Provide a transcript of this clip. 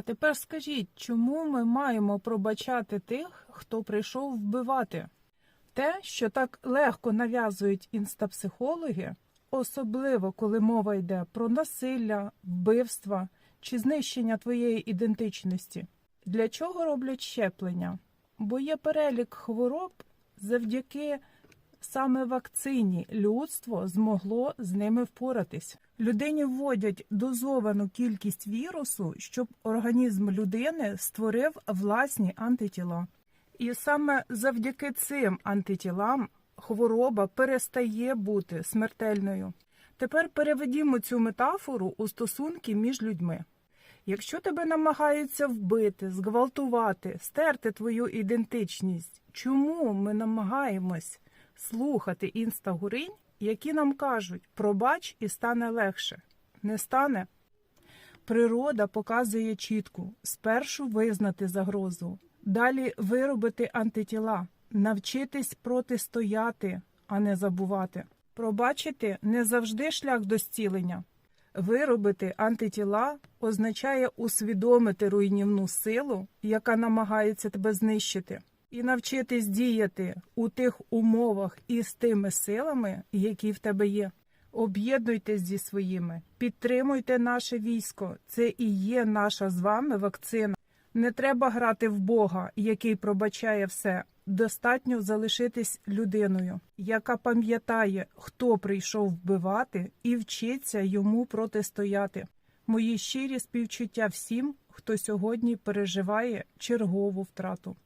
А тепер скажіть, чому ми маємо пробачати тих, хто прийшов вбивати? Те, що так легко нав'язують інстапсихологи, особливо коли мова йде про насилля, вбивства чи знищення твоєї ідентичності. Для чого роблять щеплення? Бо є перелік хвороб, завдяки саме вакцині людство змогло з ними впоратись. Людині вводять дозовану кількість вірусу, щоб організм людини створив власні антитіла. І саме завдяки цим антитілам хвороба перестає бути смертельною. Тепер переведімо цю метафору у стосунки між людьми. Якщо тебе намагаються вбити, зґвалтувати, стерти твою ідентичність, чому ми намагаємось слухати інстагуринь, які нам кажуть пробач і стане легше? Не стане? Природа показує чітко спершу визнати загрозу, далі виробити антитіла, навчитись протистояти, а не забувати. Пробачити не завжди шлях до зцілення. Виробити антитіла означає усвідомити руйнівну силу, яка намагається тебе знищити, і навчитись діяти у тих умовах і з тими силами, які в тебе є. Об'єднуйтесь зі своїми, підтримуйте наше військо. Це і є наша з вами вакцина. Не треба грати в Бога, який пробачає все. Достатньо залишитись людиною, яка пам'ятає, хто прийшов вбивати, і вчиться йому протистояти. Мої щирі співчуття всім, хто сьогодні переживає чергову втрату.